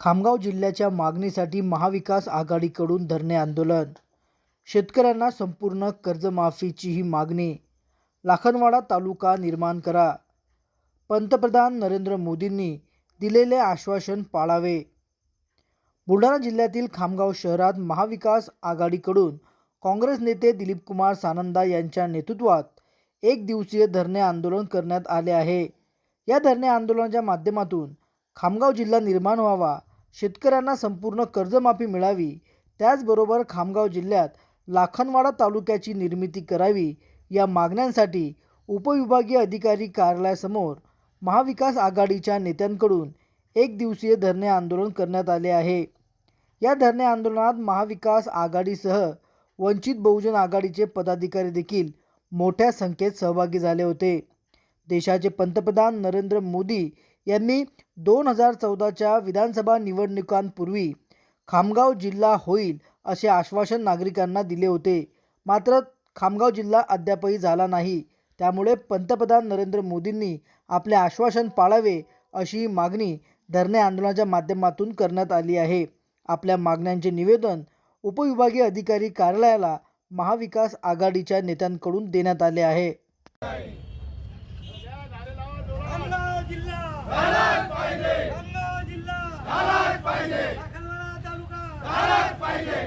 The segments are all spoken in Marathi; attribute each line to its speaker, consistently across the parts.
Speaker 1: खामगाव जिल्ह्याच्या मागणीसाठी महाविकास आघाडीकडून धरणे आंदोलन. शेतकऱ्यांना संपूर्ण कर्जमाफीची ही मागणी. लाखनवाडा तालुका निर्माण करा. पंतप्रधान नरेंद्र मोदींनी दिलेले आश्वासन पाळावे. बुलढाणा जिल्ह्यातील खामगाव शहरात महाविकास आघाडीकडून काँग्रेस नेते दिलीपकुमार सानंदा यांच्या नेतृत्वात एक दिवसीय धरणे आंदोलन करण्यात आले आहे. या धरणे आंदोलनाच्या माध्यमातून खामगाव जिल्हा निर्माण व्हावा शेतकऱ्यांना संपूर्ण कर्जमाफी मिळावी. त्याचबरोबर खामगाव जिल्ह्यात लाखनवाडा तालुक्याची निर्मिती करावी या मागण्यांसाठी उपविभागीय अधिकारी कार्यालयासमोर महाविकास आघाडीच्या नेत्यांकडून एक दिवसीय धरणे आंदोलन करण्यात आले आहे. या धरणे आंदोलनात महाविकास आघाडीसह वंचित बहुजन आघाडीचे पदाधिकारी देखील मोठ्या संख्येत सहभागी झाले होते. देशाचे पंतप्रधान नरेंद्र मोदी यांनी दोन हजार चौदाच्या विधानसभा निवडणुकांपूर्वी खामगाव जिल्हा होईल असे आश्वासन नागरिकांना दिले होते. मात्र खामगाव जिल्हा अद्यापही झाला नाही. त्यामुळे पंतप्रधान नरेंद्र मोदींनी आपले आश्वासन पाळावे अशी मागणी धरणे आंदोलनाच्या माध्यमातून करण्यात आली आहे. आपल्या मागण्यांचे निवेदन उपविभागीय अधिकारी कार्यालयाला महाविकास आघाडीच्या नेत्यांकडून देण्यात आले आहे
Speaker 2: खामगाव जिल्हा झालाच पाहिजे खामगाव जिल्हा झालाच पाहिजे लाखनवाडा तालुका झालाच पाहिजे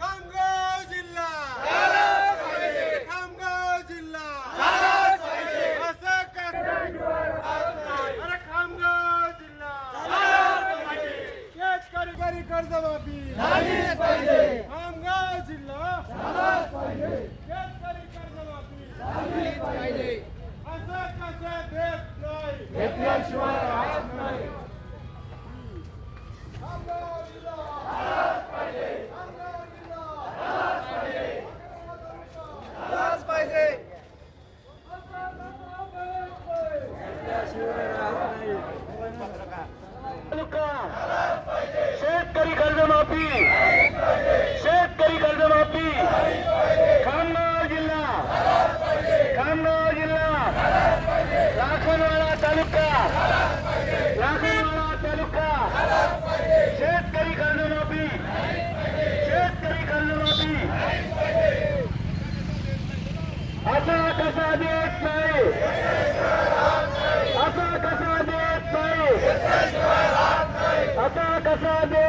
Speaker 2: खामगाव जिल्हा झालाच पाहिजे खामगाव जिल्हा झालाच पाहिजे असं का अरे खामगाव जिल्हा झालाच पाहिजे शेतकरी कर्जमाफी खामगाव जिल्हा झालाच पाहिजे शेतकरी कर्जमाफी झालीच पाहिजे असं कसं देत नाही घेतल्याशिवाय राहत नाही पाहिजे शेतकरी कर्जमाफी शेतकरी कर्जमाफी खामगाव जिल्हा खामगाव जिल्हा लाखनवाडा तालुका तालुका शेतकरी कर्जमाफी शेतकरी कर्जमाफी असा कसा देत नाही असा कसा देत नाही असा कसा देत